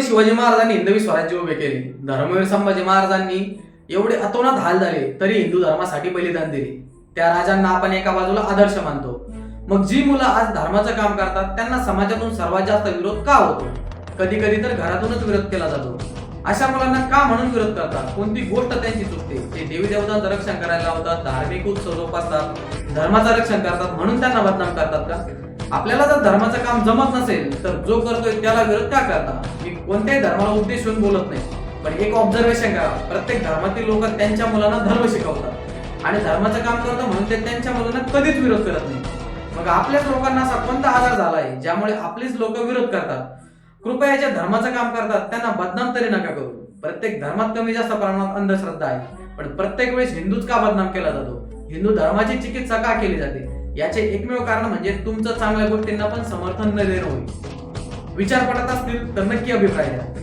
छत्रपती शिवाजी महाराजांनी हिंदवी स्वराज्य उभे केले. धर्मवीर संभाजी महाराजांनी एवढे अतोनात हाल झाले तरी हिंदू धर्मासाठी बलिदान दिले. त्या राजांना आपण एका बाजूला आदर्श मानतो. मग जी मुलं आज धर्माचं काम करतात त्यांना समाजातून सर्वात जास्त विरोध का होतो? कधी कधी तर घरातूनच विरोध केला जातो. अशा मुलांना का म्हणून विरोध करतात? कोणती गोष्ट त्यांची चुकते? ते देवी देवतांचं रक्षण करायला लावतात धार्मिक उत्सव जोपासतात धर्माचं रक्षण करतात म्हणून त्यांना बदनाम करतात का? आपल्याला जर धर्माचं काम जमत नसेल तर जो करतोय त्याला विरोध का करता? मी कोणत्याही धर्माला उद्देशून बोलत नाही. पण एक ऑब्झर्वेशन करा. प्रत्येक धर्मातील लोक त्यांच्या मुलांना धर्म शिकवतात. आणि धर्माचं काम करतो म्हणून ते त्यांच्या मुलांना कधीच विरोध करत नाही. मग आपल्याच लोकांना असा कोणता आजार झालाय ज्यामुळे आपलीच लोक विरोध करतात? कृपया ज्या धर्माचं काम करतात त्यांना बदनाम तरी नका करू. प्रत्येक धर्मात कमी जास्त प्रमाणात अंधश्रद्धा आहे. पण प्रत्येक वेळेस हिंदूच का बदनाम केला जातो? हिंदू धर्माची चिकित्सा का केली जाते? याचे एकमेव कारण म्हणजे तुमचं चांगल्या गोष्टींना पण समर्थन न देणं होईल विचार पडत असतील तर नक्की अभिप्राय द्या.